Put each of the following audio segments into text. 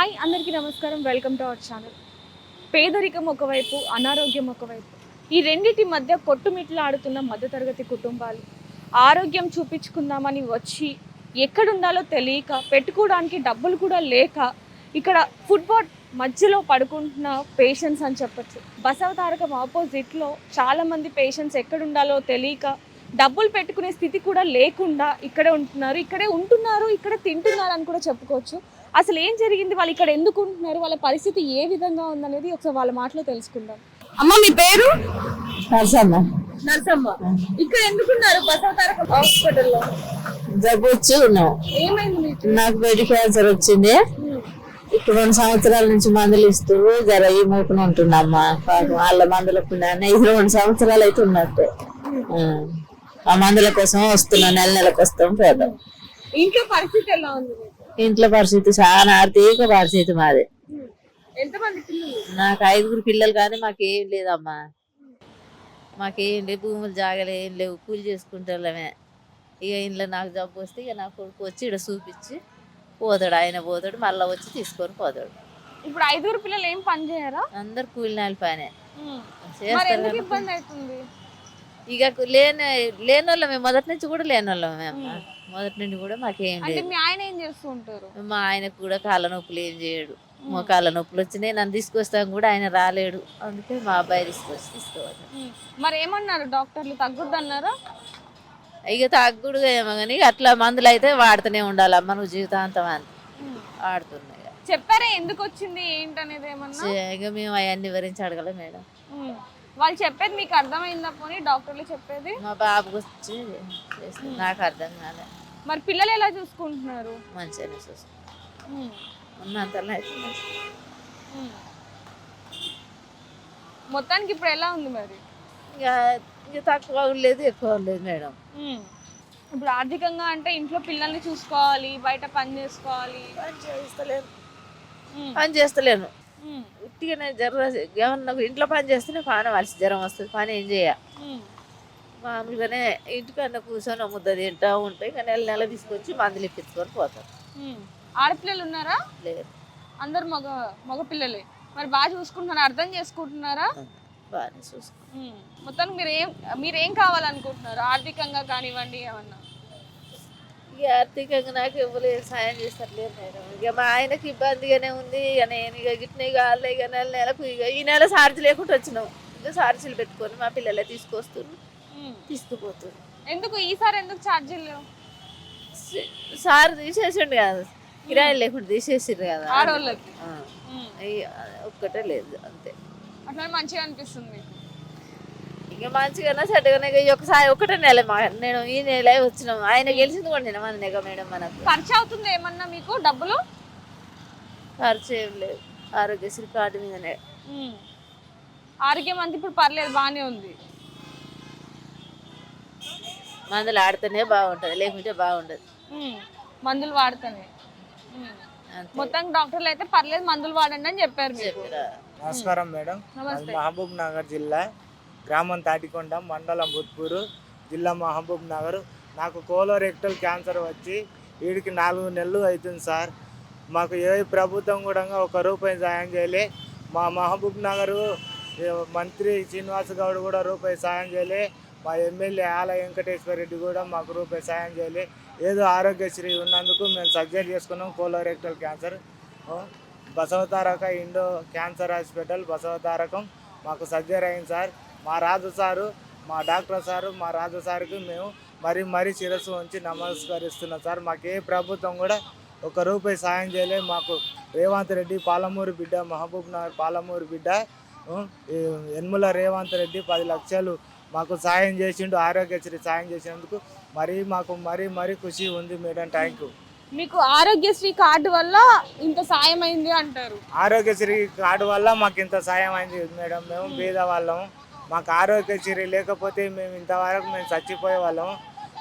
Hi అందరికీ నమస్కారం. Welcome to our channel పేదరికం ఒకవైపు అనారోగ్యం ఒకవైపు. ఈ రెండింటి మధ్య కొట్టుమిట్లాడుతున్న మధ్యతరగతి కుటుంబాలు. ఆరోగ్యం చూపించుకుందామని వచ్చి ఎక్కడుండాలో తెలియక పెట్టుకోవడానికి డబ్బులు కూడా లేక ఇక్కడ ఫుట్బాల్ మధ్యలో పడుకుంటున్న పేషెంట్స్ అని చెప్పచ్చు. బసవతారకం ఆపోజిట్లో చాలామంది పేషెంట్స్ ఎక్కడుండాలో తెలియక డబ్బులు పెట్టుకునే స్థితి కూడా లేకుండా ఇక్కడే ఉంటున్నారు. ఇక్కడే ఉంటున్నారు ఇక్కడ తింటున్నారు అని కూడా చెప్పుకోవచ్చు. అసలు ఏం జరిగింది? వాళ్ళు ఇక్కడ ఎందుకు ఉంటున్నారు వాళ్ళ పరిస్థితి ఏ విధంగా ఉందనేది ఒకసారి వాళ్ళ మాటలో తెలుసుకుందాం. అమ్మ మీ పేరు? నరసమ్మ. నర్సమ్మ. ఇక్కడ ఎందుకున్నారు? బసవతారకం హాస్పిటల్లో? జబ్బు వచ్చి ఉన్నాం. ఏమైంది మీకు? నాకు బెడ్ క్యాన్సర్ వచ్చింది. ఇప్పుడు రెండు సంవత్సరాల నుంచి మందులు ఇస్తూ జర ఈ మూపున ఉంటున్నామ్మా. పాపం వాళ్ళ మందులకు ఇది రెండు సంవత్సరాలు అయితే ఉన్నట్టే. ఆ. ఆ మందుల కోసం వస్తున్నాం నెల నెలకు వస్తాం పోతాం ఇంట్లో పరిస్థితి ఎలా ఉంది ఇంట్లో పరిస్థితి చాలా ఆర్థిక పరిస్థితి మాది. నాకు ఐదుగురు పిల్లలు కానీ మాకేం లేదమ్మా. మాకేం లేవు భూములు జాగలే ఏం లేవు కూలి చేసుకుంటామే ఇక ఇంట్లో నాకు జబ్బు వస్తే ఇక నా కొడుకు వచ్చి ఇక్కడ చూపించి పోతాడు ఆయన పోతాడు మళ్ళీ వచ్చి తీసుకొని పోతాడు. ఇప్పుడు ఐదుగురు పిల్లలు ఏం పని చేయరా? అందరు కూలి నాలి పనే. చేస్తారు ఇబ్బంది అవుతుంది? ఇక లేని లేని వాళ్ళమే మొదటి నుంచి కూడా లేని వాళ్ళమే అమ్మ మొదటి నుండి కూడా మాకేం అంటే లేదు. మీ ఆయన ఏం చేస్తూ ఉంటారు? మా ఆయనకు కూడా కాళ్ళ నొప్పులు ఏం చేయడు. మా కాళ్ళ నొప్పులు వచ్చినాయి నన్ను తీసుకొస్తాం కూడా ఆయన రాలేడు. అందుకే మా అబ్బాయి తీసుకొచ్చి తీసుకోవాలి మరి ఏమన్నారు? డాక్టర్లు తగ్గుద్ది అన్నారా ఇక తగ్గుడు ఏమో కానీ అట్లా మందులు అయితే వాడుతూనే ఉండాలమ్మ నువ్వు జీవితాంతం అని వాడుతున్నాయి చెప్పారా? ఎందుకు వచ్చింది? ఏంటనేది ఏమన్నా? ఇక మేము అవన్నీ వివరించి అడగలే మేడం. ఉమ్. వాళ్ళు చెప్పేది మీకు అర్థమైందా పోనీ? డాక్టర్లు చెప్పేది? మా బాబుకి వచ్చి చేస్తుంది. నాకు అర్థం కాలే. మరి పిల్లలు ఎలా చూసుకుంటున్నారు మంచిగానే చూస్తాను ఉమ్. ఉన్నంతలో అయితే మంచి. ఉమ్. మొత్తానికి ఇప్పుడు ఎలా ఉంది మరి ఇక ఇక తక్కువ లేదు ఎక్కువ లేదు మేడం. ఇప్పుడు ఆర్థికంగా అంటే ఇంట్లో పిల్లల్ని చూసుకోవాలి బయట పని చేసుకోవాలి పని చేస్తలేను ఉమ్. పని చేస్తలేను ఉమ్. ఉట్టిగానే జ్వరం ఏమన్నా ఇంట్లో పని చేస్తేనే పాన వలసి జ్వరం వస్తుంది పని ఏం చేయ ఉమ్. మామూలుగానే ఇంటికన్నా కూర్చొని ముద్ద తింటా ఉంటే ఇంకా నెల నెల తీసుకొచ్చి మందులు ఇప్పించుకొని పోతాం ఉమ్. ఆడపిల్లలు ఉన్నారా? లేదు అందరు మగ మగ పిల్లలే. మరి బాగా చూసుకుంటున్నారా? అర్థం చేసుకుంటున్నారా? బాగానే చూసుకో ఉమ్. మొత్తానికి మీరు ఏం మీరు ఏం కావాలనుకుంటున్నారు? ఆర్థికంగా కానివ్వండి ఏమన్నా? ఇక ఆర్థికంగా నాకు ఇవ్వలేదు సాయం చేస్తట్లేదు మేడం. ఇక మా ఆయనకి ఇబ్బందిగానే ఉంది. ఇక నేను ఇక గిట్నే కావాలి ఇక నెల నెలకు ఇక ఈ నెల సార్జీ లేకుండా వచ్చినాం. ఇక సార్జీలు పెట్టుకొని మా పిల్లలే తీసుకొస్తున్నారు. ఉమ్. తీసుకుపోతున్నారు ఎందుకు? ఈసారి ఎందుకు ఛార్జీలు సార్ తీసేసిండు కదా. కిరాయి లేకుండా తీసేసిండు కదా. ఆడవాళ్ళకి ఒక్కటే లేదు అంతే. అట్లా మంచిగా అనిపిస్తుంది ఇక మంచిగానే చెడ్డగానే ఒకసారి ఒకటే నెల నేను ఈ నెల వచ్చినాం. ఆయన గెలిచింది కూడా నేను మన నెగ మేడం మనకు. ఖర్చు అవుతుంది ఏమన్నా మీకు డబ్బులు? ఖర్చు ఏం లేదు. ఆరోగ్యశ్రీ కార్డు మీదనే. ఆరోగ్యం అంతా ఇప్పుడు పర్లేదు బాగానే ఉంది. మందులు ఆడితేనే బాగుంటుంది లేకుంటే బాగుండదు. మందులు వాడుతానే. మొత్తం డాక్టర్లు అయితే పర్లేదు మందులు వాడండి అని చెప్పారు మీకు. నమస్కారం మేడం. మహబూబ్ నగర్ జిల్లా గ్రామం తాటికొండ మండలం బుత్పూరు జిల్లా మహబూబ్ నగర్. నాకు కోలోరెక్టల్ క్యాన్సర్ వచ్చి వీడికి నాలుగు నెలలు అవుతుంది సార్. మాకు ఏ ప్రభుత్వం కూడా ఒక రూపాయి సాయం చేయలే. మా మహబూబ్ నగర్ మంత్రి శ్రీనివాస్ గౌడ్ కూడా రూపాయి సాయం చేయలే. మా ఎమ్మెల్యే ఆల వెంకటేశ్వర రెడ్డి కూడా మాకు రూపాయి సాయం చేయలే. ఏదో ఆరోగ్యశ్రీ ఉన్నందుకు మేము సర్జరీ చేసుకున్నాం colorectal cancer. Basavataraka Indo cancer hospital Basavatarakam మాకు సర్జరీ అయింది సార్. మా రాజు సారు మా డాక్టర్ సారు మా రాజు సార్కి మేము మరీ మరీ శిరస్సు ఉంచి నమస్కరిస్తున్నాం సార్. మాకు ఏ ప్రభుత్వం కూడా ఒక రూపాయి సాయం చేయలేదు. మాకు రేవంత్ రెడ్డి పాలమూరు బిడ్డ మహబూబ్ నగర్ పాలమూరు బిడ్డ యన్ముల రేవంత్ రెడ్డి పది లక్షలు మాకు సాయం చేసిండు ఆరోగ్యశ్రీ సాయం చేసినందుకు మరీ మాకు మరీ మరీ ఖుషి ఉంది మేడం థ్యాంక్ యూ మీకు ఆరోగ్యశ్రీ కార్డు వల్ల ఇంత సాయం అయింది అంటారు. ఆరోగ్యశ్రీ కార్డు వల్ల మాకు ఇంత సాయం అయింది మేడం మేము బీద వాళ్ళం మాకు ఆరోగ్యశ్రీ లేకపోతే మేము ఇంతవరకు మేము చచ్చిపోయే వాళ్ళం.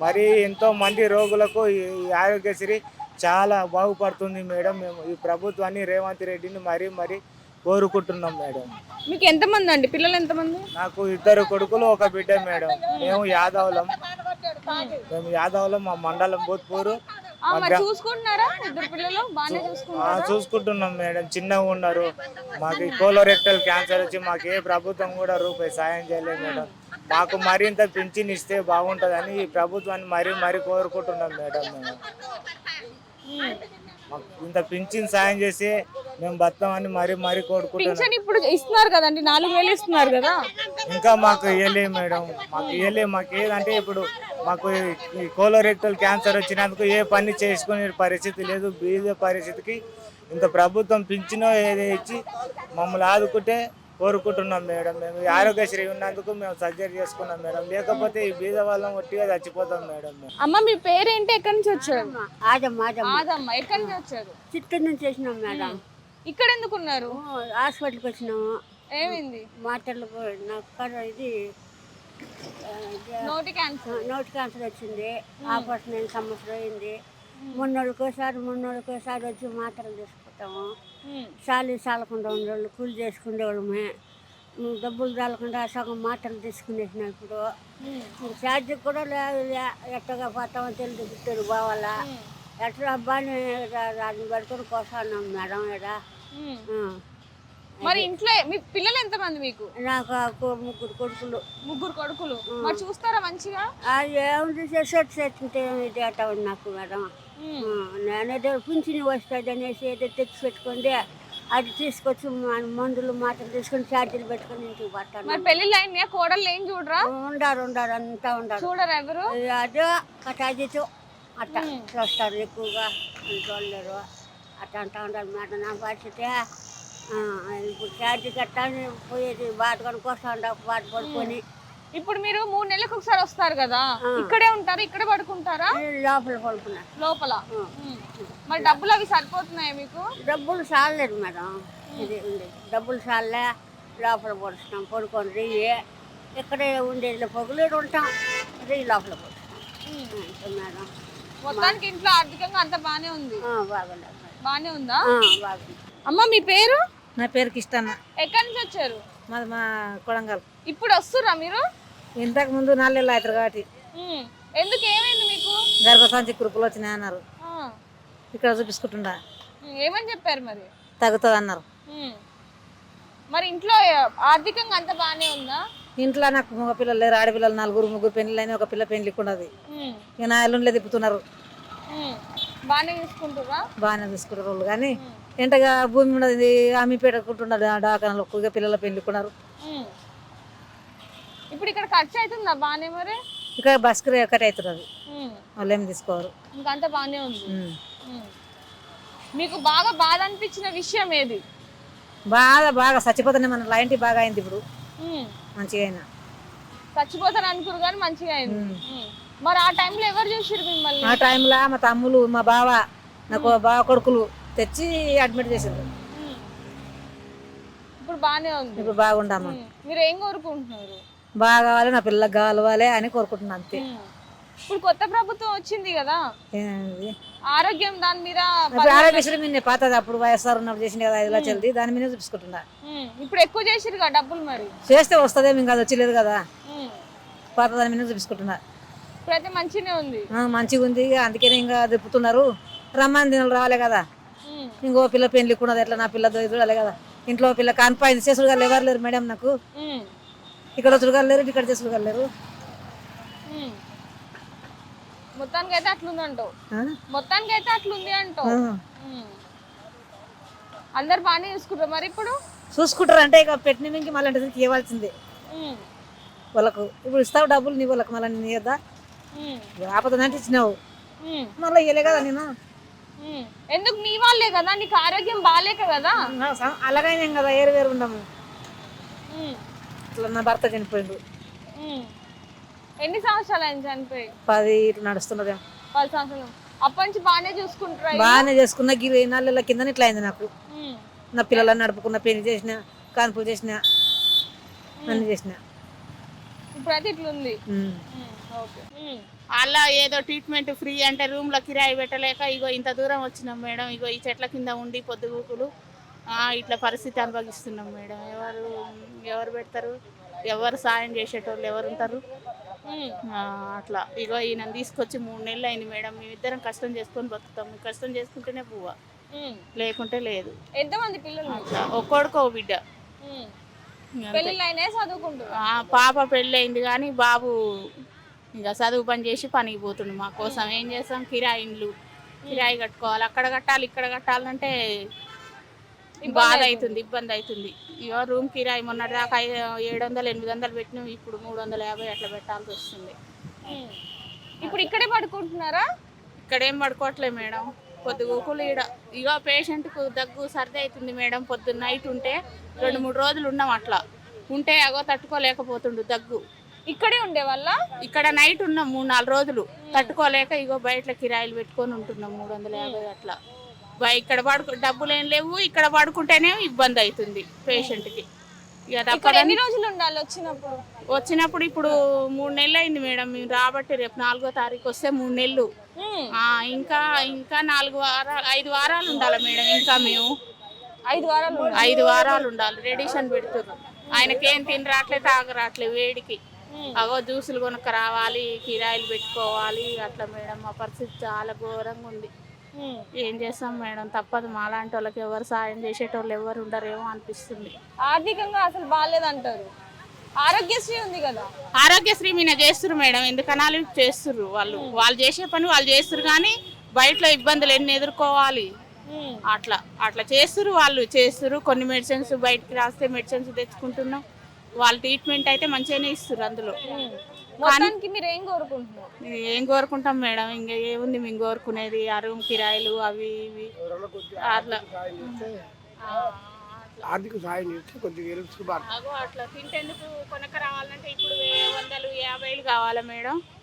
మరి ఎంతో మంది రోగులకు ఈ ఆరోగ్యశ్రీ చాలా బాగుపడుతుంది మేడం. మేము ఈ ప్రభుత్వాన్ని రేవంత్ రెడ్డిని మరీ మరీ కోరుకుంటున్నాం మేడం. మీకు ఎంతమంది అండి? పిల్లలు ఎంతమంది? నాకు ఇద్దరు కొడుకులు ఒక బిడ్డ మేడం. మేము యాదవులం. మేము యాదవులం మా మండలం భూత్పూరు ఆ, మరి చూసుకుంటున్నారా? ఇద్దరు పిల్లలు బాగానే ఆ, చూసుకుంటారా? చూసుకుంటున్నాం మేడం. చిన్నగా ఉన్నారు. మాకు కోలోరెక్టల్ క్యాన్సర్ వచ్చి మాకు ఏ ప్రభుత్వం కూడా రూపాయి సాయం చేయలేదు మేడం. మాకు మరింత పింఛన్ ఇస్తే బాగుంటుందని ఈ ప్రభుత్వాన్ని మరీ మరీ కోరుకుంటున్నాం మేడం మేము. మాకు ఇంత పింఛన్ సాయం చేసి మేము బతామని మరీ మరీ కోరుకుంటున్నాం. పింఛన్ ఇప్పుడు ఇస్తున్నారు కదండి నాలుగు వేలు ఇస్తున్నారు కదా? ఇంకా మాకు ఇవ్వలే మేడం. మాకు ఇవ్వలే మాకు ఏదంటే ఇప్పుడు మాకు ఈ- కోలోరెక్టల్ క్యాన్సర్ వచ్చినందుకు ఏ పని చేసుకునే పరిస్థితి లేదు. బీద పరిస్థితికి ఇంత ప్రభుత్వం పింఛనో ఏదో ఇచ్చి మమ్మల్ని ఆదుకుంటే కోరుకుంటున్నాం మేడం. మేము ఈ ఆరోగ్యశ్రీ ఉన్నందుకు మేము సర్జరీ చేసుకున్నాం మేడం. లేకపోతే ఈ బీద వాళ్ళం ఒట్టిగా చచ్చిపోతాం మేడం మేము. అమ్మ మీ పేరేంటి? ఎక్కడి నుంచి వచ్చారు? ఆదమ్మ ఆదమ్మ. ఆదమ్మ ఎక్కడి నుంచి వచ్చారు? చిత్తూరు నుంచి వచ్చినాం మేడం. ఇక్కడ ఎందుకు ఉన్నారు హాస్పిటల్కి వచ్చినాము. ఏమైంది? మాటలు నాకు ఇది నోటి క్యాన్సర్. నోటి క్యాన్సర్ వచ్చింది. ఆపరేషన్ అయిన సంవత్సరం అయింది. మొన్నోడికోసారి మొన్నోడికోసారి వచ్చి మాత్రలు తీసుకుంటాము. చాలీ చాలకుండా ఉండేవాళ్ళు కూలి చేసుకునేవాళ్ళమే డబ్బులు చాలకుండా సగం మాటలు తీసుకునేసిన ఇప్పుడు. ఛార్జ్ కూడా లేదు ఎట్టగా పోతామో తెలియదు పోవాలా ఎట్లా అబ్బాయిని రాజు పడుకొని కోసాన్నాం మేడం ఇక్కడ మరి ఇంట్లో మీ పిల్లలు ఎంతమంది మీకు? నాకు ఆ కో- ముగ్గురు కొడుకులు. ముగ్గురు కొడుకులు. మరి చూస్తారా మంచిగా? ఏముంది చేసేట్టు ఉంది నాకు మేడం. నేనేదో పింఛని వస్తుంది అనేసి ఏదో తెచ్చి పెట్టుకుంటే అది తీసుకొచ్చి మందులు మాటలు తీసుకొని ఛార్జీలు పెట్టుకొని ఇంటికి పట్టాను మరి పెళ్ళిళ్ళు అయినాయా? కోడళ్ళు ఏం చూడరా? ఉండారు ఉండారు అంతా ఉండారు. చూడరా ఎవరు? అదే కటాజీతో అట్ట చూస్తారు ఎక్కువగా చూడలేరు అట్ట అంటా ఉండాలి మేడం నా పరిస్థితి ఇప్పుడు ఛార్జీ కట్టాలి పోయేది బాధ కొనుక్కొస్తా ఉండ బాధ పడుకొని ఇప్పుడు మీరు మూడు నెలలకు ఒకసారి వస్తారు కదా? ఇక్కడే ఉంటారు? ఇక్కడే పడుకుంటారా? లోపల పడుకున్నారు లోపల. మరి డబ్బులు అవి సరిపోతున్నాయా మీకు? డబ్బులు చాలలేదు మేడం. ఇది ఉంది. డబ్బులు చాలే లోపల పడుతున్నాం పడుకొని రెయ్యి ఇక్కడే ఉండేది పొగులేడు ఉంటాం. రెయ్యి లోపల పడుతున్నాం అంతే మేడం. మొత్తానికి ఇంట్లో ఆర్థికంగా అంత బానే ఉంది. ఆ, బానే ఉందా? అమ్మ మీ పేరు? నా పేరు కిష్టన్న. ఎక్కడి నుంచి వచ్చారు? మాది మా కొడంగల్. ఇప్పుడు వస్తురా మీరు? ఇంతకు ముందు నాలుగేళ్ళు అవుతారు కాబట్టి. ఎందుకు ఏమైంది మీకు? గర్భసంచి కురుపులు వచ్చినాయి అన్నారు. ఇక్కడ చూపించుకుంటుండా. ఏమని చెప్పారు మరి? తగ్గుతుంది అన్నారు. మరి ఇంట్లో ఆర్థికంగా అంత బానే ఉందా? ఇంట్లో నాకు మగ పిల్లలు లేరు ఆడపిల్లలు నలుగురు ముగ్గురు పెళ్ళి ఒక పిల్ల పెళ్ళికి ఉన్నది. ఇక నా ఎల్లుండిలే తిప్పుతున్నారు. చూసుకుంటురా బాగానే చూసుకుంటారు వాళ్ళు కానీ ఎంతగా భూమి ఉన్నది అమ్మి పెట్టుకుంటున్నారు డాకనలు ఇక పిల్లల పెళ్ళికున్నారు ఉమ్. ఇప్పుడు ఇక్కడ ఖర్చు అవుతుందా బానే మరి? ఇక్కడ బస్కి ఒకటి అవుతున్నది. వాళ్ళు ఏం తీసుకోరు. ఇంకంతా బానే ఉంది. మీకు బాగా బాధ అనిపించిన విషయం ఏది? బాగా బాగా చచ్చిపోతానే మన లైంటి బాగా అయింది ఇప్పుడు. మంచిగా అయినా. చచ్చిపోతాను అనుకురు కానీ మంచిగా అయింది. మరి ఆ టైంలో ఎవరు చూసిరు మిమ్మల్ని? ఆ టైంలో మా తమ్ములు మా బావ నాకు బావ కొడుకులు తెచ్చి అడ్మిట్ చేసిండ్రు. ఉమ్. ఇప్పుడు బానే ఉంది. ఇప్పుడు బాగుండమ్మా. మీరు ఏం కోరుకుంటున్నారు? బాగా కావాలి నా పిల్లలకు కావాలి అని కోరుకుంటున్నాను అంతే. ఇప్పుడు కొత్త ప్రభుత్వం వచ్చింది కదా? ఆరోగ్యం దాని మీద ఆరోగ్యశ్రీ మీద పాతది. అప్పుడు వైఎస్ఆర్ ఉన్నప్పుడు చేసింది కదా ఐదు లక్షలది దాని మీద చూపించుకుంటున్నా. ఉమ్. ఇప్పుడు ఎక్కువ చేసిరు కదా డబ్బులు మరి? చేస్తే వస్తుందేమో ఇంకా అది వచ్చలేదు కదా. పాత దాని మీద చూపించుకుంటున్నా. మంచిగానే ఉంది. మంచిగా ఉంది. అందుకనే ఇంకా తిప్పుతున్నారు రమ్మని దినాలు రావాలి కదా. ఇంకో పిల్ల పెళ్ళికి ఉన్నది ఎట్లా నా పిల్ల చూడాలి కదా. ఇంట్లో పిల్ల కాన్పాయింది చేసుడు గారు ఎవరు లేరు మేడం నాకు. ఇక్కడ వచ్చుడు గారు లేరు ఇక్కడ చేసుడు గారు లేరు. మొత్తానికి అయితే అట్లుంది అంటావు? మొత్తానికి అయితే అట్లుంది అంటావు. అందరు బాగానే చూసుకుంటారు. మరి ఇప్పుడు? చూసుకుంటారు అంటే ఇక పెట్టిన మళ్ళీ ఇవ్వాల్సిందే. వాళ్ళకు. ఇప్పుడు ఇస్తావు డబ్బులు నీ వాళ్ళకి మళ్ళీ నీ ఇచ్చినావు ఉమ్. మళ్ళీ ఇవ్వలే కదా నేను. ఎందుకు నీ వాళ్ళే కదా? నీకు ఆరోగ్యం బాగాలేక కదా? అలాగైనా కదా ఏరు వేరు ఉండము. ఇట్లా నా భర్త చనిపోయిండు. ఎన్ని సంవత్సరాలు ఆయన చనిపోయి? పది ఇటు నడుస్తున్నదేమో పది సంవత్సరాలు. అప్పటి నుంచి బాగానే చూసుకుంటారా? బాగానే చేసుకున్న ఇరవై నెలల కింద ఇట్లా అయింది నాకు. నా పిల్లలను నడుపుకున్న పెళ్ళి చేసిన కాన్పులు చేసిన అన్ని చేసిన. ఇప్పుడైతే ఇట్లుంది. అలా ఏదో ట్రీట్మెంట్ ఫ్రీ అంటే రూమ్లో కిరాయి పెట్టలేక ఇగో ఇంత దూరం వచ్చినాం మేడం ఇగో ఈ చెట్ల కింద ఉండి పొద్దుగూకులు ఇట్లా పరిస్థితి అనుభవిస్తున్నాం మేడం. ఎవరు ఎవరు పెడతారు? ఎవరు సాయం చేసేటోళ్ళు ఎవరు ఉంటారు? అట్లా. ఇగో ఈయన తీసుకొచ్చి మూడు నెలలు అయింది మేడం. మేమిద్దరం కష్టం చేసుకొని బతుకుతాం. కష్టం చేసుకుంటేనే పువ్వ. లేకుంటే లేదు. ఎంతమంది పిల్లలు ఒక్కొడుకో బిడ్డ. పాప పెళ్ళయింది కానీ బాబు ఇక చదువు పని చేసి పనికి పోతుండు. మా కోసం ఏం చేస్తాం? కిరాయి ఇండ్లు కిరాయి కట్టుకోవాలి. అక్కడ కట్టాలి ఇక్కడ కట్టాలంటే బాధ అవుతుంది ఇబ్బంది అవుతుంది ఇగో రూమ్ కిరాయి మొన్నటి దాకా ఐదు ఏడు వందలు ఎనిమిది వందలు పెట్టినాం. ఇప్పుడు మూడు వందల యాభై అట్లా పెట్టాల్సి వస్తుంది. ఇప్పుడు ఇక్కడే పడుకుంటున్నారా? ఇక్కడ పడుకోవట్లేదు మేడం. పొద్దుగూకులు ఈడ. ఇగో పేషెంట్కు దగ్గు సర్ది అవుతుంది మేడం. పొద్దున్న నైట్ ఉంటే రెండు మూడు రోజులు ఉన్నాం అట్లా. ఉంటే అగో తట్టుకోలేకపోతుండు దగ్గు. ఇక్కడే ఉండే వాళ్ళ ఇక్కడ నైట్ ఉన్నాం మూడు నాలుగు రోజులు. తట్టుకోలేక ఇగో బయట కిరాయిలు పెట్టుకొని ఉంటున్నాం మూడు వందల యాభై అట్లా. ఇక్కడ పడుకు డబ్బులు ఏం లేవు ఇక్కడ పడుకుంటేనే ఇబ్బంది అవుతుంది పేషెంట్కి. ఎన్ని రోజులు ఉండాలి వచ్చినప్పుడు? వచ్చినప్పుడు ఇప్పుడు మూడు నెలలు అయింది మేడం మేము రాబట్టి రేపు నాలుగో తారీఖు వస్తే మూడు నెలలు. ఇంకా ఇంకా నాలుగు వారాలు ఐదు వారాలు ఉండాలి మేడం ఇంకా మేము. ఐదు వారాలు. ఐదు వారాలు ఉండాలి రెడిషన్ పెడుతుర్రు. ఆయనకేం తిని రావట్లే తాగ రావట్లే వేడికి. అవో జ్యూసులు కొనుక్క రావాలి కిరాయిలు పెట్టుకోవాలి అట్లా మేడం మా పరిస్థితి చాలా ఘోరంగా ఉంది. ఏం చేస్తాం మేడం తప్పదు మాలాంటి వాళ్ళకి ఎవరు సాయం చేసేటోళ్ళు ఎవరు ఉండరేమో అనిపిస్తుంది. ఆర్థికంగా అసలు బాగాలేదంటారు. ఆరోగ్యశ్రీ ఉంది కదా. ఆరోగ్యశ్రీ మీద చేస్తున్నారు మేడం ఎందుకనాలి చేస్తుర్రు వాళ్ళు. వాళ్ళు చేసే పని వాళ్ళు చేస్తున్నారు కానీ బయటలో ఇబ్బందులు ఎన్ని ఎదుర్కోవాలి. అట్లా అట్లా చేస్తురు వాళ్ళు చేస్తురు కొన్ని మెడిసిన్స్ బయటికి రాస్తే మెడిసిన్స్ తెచ్చుకుంటున్నాం. వాళ్ళ ట్రీట్మెంట్ అయితే మంచిగానే ఇస్తారు అందులో. మొత్తానికి మీరు ఏం కోరుకుంటున్నారు ఏం కోరుకుంటాం మేడం ఇంకా ఏముంది మేము కోరుకునేది ఆ రూమ్ కిరాయిలు అవి ఇవి అట్లా. ఆర్థిక సాయం చేస్తే కొద్దిగా అట్లా తింటేందుకు కొనక రావాలంటే ఇప్పుడు వందలు యాభైలు కావాలా మేడం